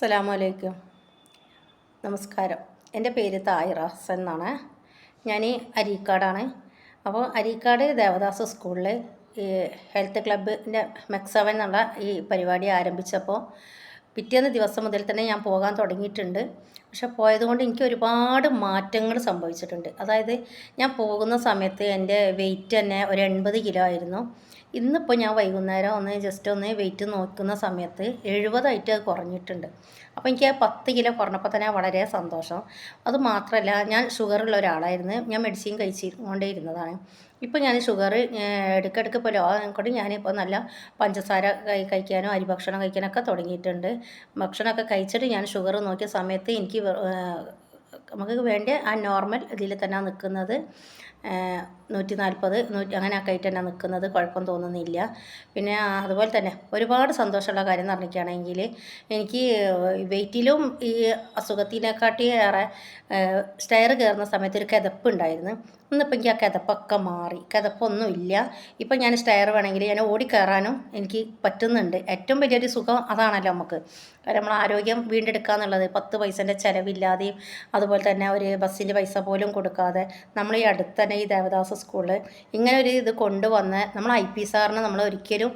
അസ്സലാമലൈക്കും. നമസ്കാരം. എന്റെ പേര് തായിറ ഹസൻ എന്നാണ്. ഞാൻ അരീക്കാടാണ്. അപ്പോൾ അരീക്കാട് ദേവദാസ് സ്കൂളിൽ ഈ ഹെൽത്ത് ക്ലബിന്റെ മെക്സവൻ എന്നുള്ള ഈ പരിപാടി ആരംഭിച്ചപ്പോൾ പിറ്റേന്ന് ദിവസം മുതൽ തന്നെ ഞാൻ പോകാൻ തുടങ്ങിയിട്ടുണ്ട്. പക്ഷെ പോയതുകൊണ്ട് എനിക്ക് ഒരുപാട് മാറ്റങ്ങൾ സംഭവിച്ചിട്ടുണ്ട്. അതായത് ഞാൻ പോകുന്ന സമയത്ത് എന്റെ വെയിറ്റ് തന്നെ ഒരു എൺപത് കിലോ ആയിരുന്നു. ഇന്നിപ്പോൾ ഞാൻ വൈകുന്നേരം ഒന്ന് ജസ്റ്റ് ഒന്ന് വെയിറ്റ് നോക്കുന്ന സമയത്ത് എഴുപതായിട്ട് അത് കുറഞ്ഞിട്ടുണ്ട്. അപ്പോൾ എനിക്ക് ആ പത്ത് കിലോ കുറഞ്ഞപ്പോൾ തന്നെ വളരെ സന്തോഷം. അത് മാത്രമല്ല ഞാൻ ഷുഗറുള്ള ഒരാളായിരുന്നു. ഞാൻ മെഡിസിൻ കഴിച്ചുകൊണ്ടേ ഇരുന്നതാണ് ഇപ്പോൾ ഞാൻ ഷുഗർ ഇടയ്ക്കിടയ്ക്ക് ഇപ്പോൾ ലോകം കൊണ്ട് ഞാനിപ്പോൾ നല്ല പഞ്ചസാര കൈ കഴിക്കാനോ അരി ഭക്ഷണം കഴിക്കാനൊക്കെ തുടങ്ങിയിട്ടുണ്ട്. ഭക്ഷണമൊക്കെ കഴിച്ചിട്ട് ഞാൻ ഷുഗർ നോക്കിയ സമയത്ത് എനിക്ക് നമുക്ക് വേണ്ട ആ നോർമൽ ഇതിൽ തന്നെ നിൽക്കുന്നത് നൂറ്റി നാൽപ്പത് നൂറ്റി അങ്ങനെ ഒക്കെ ആയിട്ട് തന്നെ നിൽക്കുന്നത് കുഴപ്പം തോന്നുന്നില്ല. പിന്നെ അതുപോലെ തന്നെ ഒരുപാട് സന്തോഷമുള്ള കാര്യം എന്ന് പറഞ്ഞിരിക്കുകയാണെങ്കിൽ എനിക്ക് വെയിറ്റിലും ഈ അസുഖത്തിനെക്കാട്ടി ഏറെ സ്റ്റെയർ കയറുന്ന സമയത്ത് ഒരു കിതപ്പ് ഉണ്ടായിരുന്നു. ഇന്നിപ്പോൾ എനിക്ക് ആ കിതപ്പൊക്കെ മാറി. കിതപ്പൊന്നുമില്ല. ഇപ്പം ഞാൻ സ്റ്റെയർ വേണമെങ്കിൽ ഞാൻ ഓടിക്കയറാനും എനിക്ക് പറ്റുന്നുണ്ട്. ഏറ്റവും വലിയൊരു സുഖം അതാണല്ലോ നമുക്ക്. കാരണം നമ്മൾ ആരോഗ്യം വീണ്ടെടുക്കുക എന്നുള്ളത് പത്ത് പൈസന്റെ ചിലവില്ലാതെയും അതുപോലെ തന്നെ ഒരു ബസ്സിന്റെ പൈസ പോലും കൊടുക്കാതെ നമ്മൾ ഈ അടുത്ത് തന്നെ ഈ ദേവദാസ സ്കൂളിൽ ഇങ്ങനെ ഒരു ഇത് കൊണ്ടുവന്ന് നമ്മൾ ഐ പി സാറിന് നമ്മൾ ഒരിക്കലും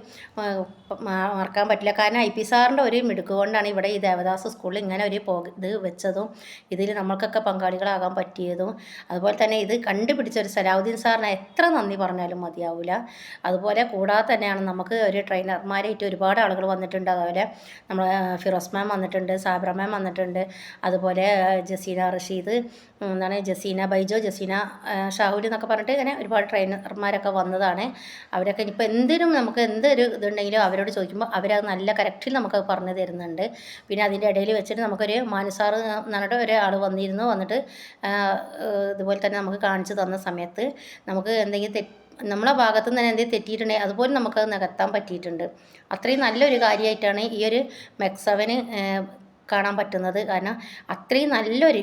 മറക്കാൻ പറ്റില്ല. കാരണം ഐ പി സാറിന്റെ ഒരു മിടുക്കുകൊണ്ടാണ് ഇവിടെ ഈ ദേവദാസ സ്കൂളിൽ ഇങ്ങനെ ഒരു പോ ഇത് വെച്ചതും ഇതിൽ നമ്മൾക്കൊക്കെ പങ്കാളികളാകാൻ പറ്റിയതും. അതുപോലെ തന്നെ ഇത് കണ്ടുപിടിച്ച ഒരു സലാഹുദ്ദീൻ സാറിനെ എത്ര നന്ദി പറഞ്ഞാലും മതിയാവില്ല അതുപോലെ കൂടാതെ തന്നെയാണ് നമുക്ക് ഒരു ട്രെയിനർമാരായിട്ട് ഒരുപാട് ആളുകൾ വന്നിട്ടുണ്ട്. അതുപോലെ നമ്മൾ ഫിറോസ് മാം വന്നിട്ടുണ്ട് സാബ്ര മാം വന്നിട്ടുണ്ട്. അതുപോലെ ജസീന റഷീദ് എന്താണ് ജസീന ബൈജോ ജസീന ഷാഹുൽ എന്നൊക്കെ പറഞ്ഞിട്ട് ഇങ്ങനെ ഒരുപാട് ട്രെയിനർമാരൊക്കെ വന്നതാണ്. അവരൊക്കെ ഇനിയിപ്പോൾ എന്തിനും നമുക്ക് എന്തൊരു ഇതുണ്ടെങ്കിലും അവരോട് ചോദിക്കുമ്പോൾ അവരത് നല്ല കറക്റ്റിൽ നമുക്ക് പറഞ്ഞു തരുന്നുണ്ട്. പിന്നെ അതിന്റെ ഇടയിൽ വെച്ചിട്ട് നമുക്കൊരു മാനുസാറ് എന്നിട്ട് ഒരാൾ വന്നിരുന്നു. വന്നിട്ട് ഇതുപോലെ തന്നെ നമുക്ക് കാണിച്ചു തന്ന സമയത്ത് നമുക്ക് എന്തെങ്കിലും തെറ്റ് നമ്മളെ ഭാഗത്തു നിന്ന് തന്നെ എന്തെങ്കിലും തെറ്റിയിട്ടുണ്ടെങ്കിൽ അതുപോലെ നമുക്കത് നികത്താൻ പറ്റിയിട്ടുണ്ട്. അത്രയും നല്ലൊരു കാര്യമായിട്ടാണ് ഈ ഒരു മെക്സവന് കാണാൻ പറ്റുന്നത്. കാരണം അത്രയും നല്ലൊരു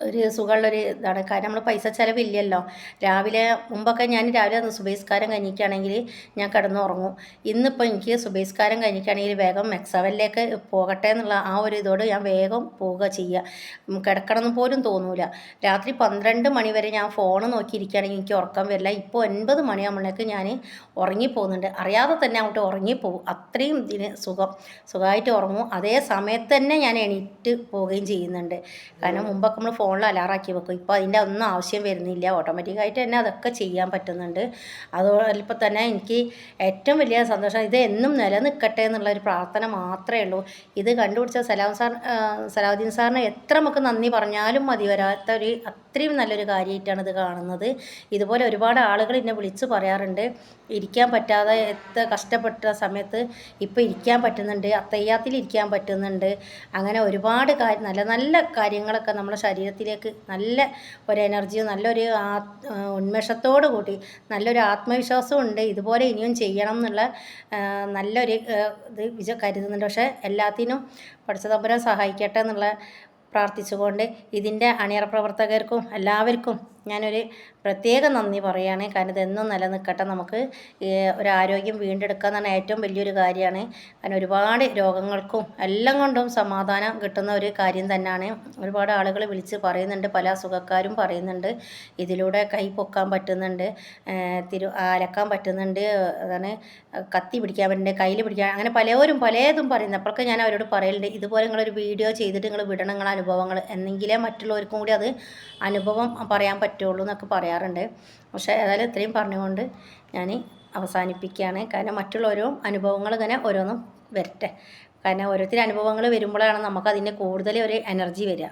ഒരു സുഖമുള്ളൊരു ഇതാണ്. കാരണം നമ്മൾ പൈസ ചിലവില്ലല്ലോ. രാവിലെ മുമ്പൊക്കെ ഞാൻ രാവിലെ ഒന്ന് സുബേസ്കാരം കഴിഞ്ഞിരിക്കുകയാണെങ്കിൽ ഞാൻ കിടന്നുറങ്ങും. ഇന്നിപ്പോൾ എനിക്ക് സുബേസ്കാരം കഴിഞ്ഞിരിക്കുകയാണെങ്കിൽ വേഗം മെക്സവലിലേക്ക് പോകട്ടെ എന്നുള്ള ആ ഒരു ഇതോട് ഞാൻ വേഗം പോവുക ചെയ്യുക കിടക്കണം പോലും തോന്നൂല. രാത്രി പന്ത്രണ്ട് മണി വരെ ഞാൻ ഫോൺ നോക്കിയിരിക്കുകയാണെങ്കിൽ എനിക്ക് ഉറക്കം വരില്ല. ഇപ്പോൾ ഒൻപത് മണിയാകുമ്പോഴേക്ക് ഞാൻ ഉറങ്ങിപ്പോകുന്നുണ്ട് അറിയാതെ തന്നെ അങ്ങോട്ട് ഉറങ്ങിപ്പോകും അത്രയും ഇതിന് സുഖം സുഖമായിട്ട് ഉറങ്ങും. അതേ സമയത്ത് തന്നെ ഞാൻ എണീറ്റ് പോവുകയും ചെയ്യുന്നുണ്ട്. കാരണം മുമ്പൊക്കെ നമ്മൾ ഫോണിൽ അലാറാക്കി വെക്കും. ഇപ്പോൾ അതിന്റെ ഒന്നും ആവശ്യം വരുന്നില്ല. ഓട്ടോമാറ്റിക്കായിട്ട് തന്നെ അതൊക്കെ ചെയ്യാൻ പറ്റുന്നുണ്ട്. അതോടൊപ്പം തന്നെ എനിക്ക് ഏറ്റവും വലിയ സന്തോഷം ഇത് എന്നും നിലനിൽക്കട്ടെ എന്നുള്ള ഒരു പ്രാർത്ഥന മാത്രമേ ഉള്ളൂ. ഇത് കണ്ടുപിടിച്ച സലാം സാർ സലാഹുദ്ദീൻ സാറിന് എത്ര നമുക്ക് നന്ദി പറഞ്ഞാലും മതി വരാത്ത ഒരു അത്രയും നല്ലൊരു കാര്യമായിട്ടാണ് ഇത് കാണുന്നത്. ഇതുപോലെ ഒരുപാട് ആളുകൾ എന്നെ വിളിച്ച് പറയാറുണ്ട്. ഇരിക്കാൻ പറ്റാതെ എത്ര കഷ്ടപ്പെട്ട സമയത്ത് ഇപ്പോൾ ഇരിക്കാൻ പറ്റുന്നുണ്ട്. അത്തയ്യാത്തിൽ ഇരിക്കാൻ പറ്റുന്നുണ്ട്. അങ്ങനെ ഒരുപാട് കാര്യം നല്ല നല്ല കാര്യങ്ങളൊക്കെ നമ്മുടെ ശരീരത്തിലേക്ക് നല്ല ഒരു എനർജിയും നല്ലൊരു ആ ഉന്മേഷത്തോടു കൂടി നല്ലൊരു ആത്മവിശ്വാസവും ഉണ്ട്. ഇതുപോലെ ഇനിയും ചെയ്യണം എന്നുള്ള നല്ലൊരു ഇത് വിജ കരുതുന്നുണ്ട്. പക്ഷേ എല്ലാത്തിനും പഠിച്ച തമ്പുരാൻ സഹായിക്കട്ടെ എന്നുള്ള പ്രാർത്ഥിച്ചുകൊണ്ട് ഇതിന്റെ അണിയറ പ്രവർത്തകർക്കും എല്ലാവർക്കും ഞാനൊരു പ്രത്യേക നന്ദി പറയുകയാണ്. കാരണം ഇതെന്നും നിലനിൽക്കട്ടെ. നമുക്ക് ഒരു ആരോഗ്യം വീണ്ടെടുക്കുക എന്നാണ് ഏറ്റവും വലിയൊരു കാര്യമാണ്. കാരണം ഒരുപാട് രോഗങ്ങൾക്കും എല്ലാം കൊണ്ടും സമാധാനം കിട്ടുന്ന ഒരു കാര്യം തന്നെയാണ്. ഒരുപാട് ആളുകൾ വിളിച്ച് പറയുന്നുണ്ട്. പല അസുഖക്കാരും പറയുന്നുണ്ട്. ഇതിലൂടെ കൈ പൊക്കാൻ പറ്റുന്നുണ്ട്. തിരു അലക്കാൻ പറ്റുന്നുണ്ട്. അതാണ് കത്തി പിടിക്കാൻ പറ്റുന്നുണ്ട് കയ്യിൽ പിടിക്കാൻ അങ്ങനെ പലവരും പലതും പറയുന്നത് അപ്പോഴൊക്കെ ഞാൻ അവരോട് പറയലുണ്ട്. ഇതുപോലെ നിങ്ങളൊരു വീഡിയോ ചെയ്തിട്ട് നിങ്ങൾ വിടണങ്ങൾ അനുഭവങ്ങൾ. എന്നെങ്കിലേ മറ്റുള്ളവർക്കും കൂടി അത് അനുഭവം പറയാൻ പറ്റുള്ളൂ എന്നൊക്കെ പറയാറുണ്ട്. പക്ഷേ ഏതായാലും ഇത്രയും പറഞ്ഞുകൊണ്ട് ഞാൻ അവസാനിപ്പിക്കുകയാണ്. കാരണം മറ്റുള്ളവരും അനുഭവങ്ങൾ ഇങ്ങനെ ഓരോന്നും വരട്ടെ. കാരണം ഓരോരുത്തരുടെ അനുഭവങ്ങൾ വരുമ്പോഴാണ് നമുക്ക് അതിന്റെ കൂടുതൽ ഒരു എനർജി വരിക.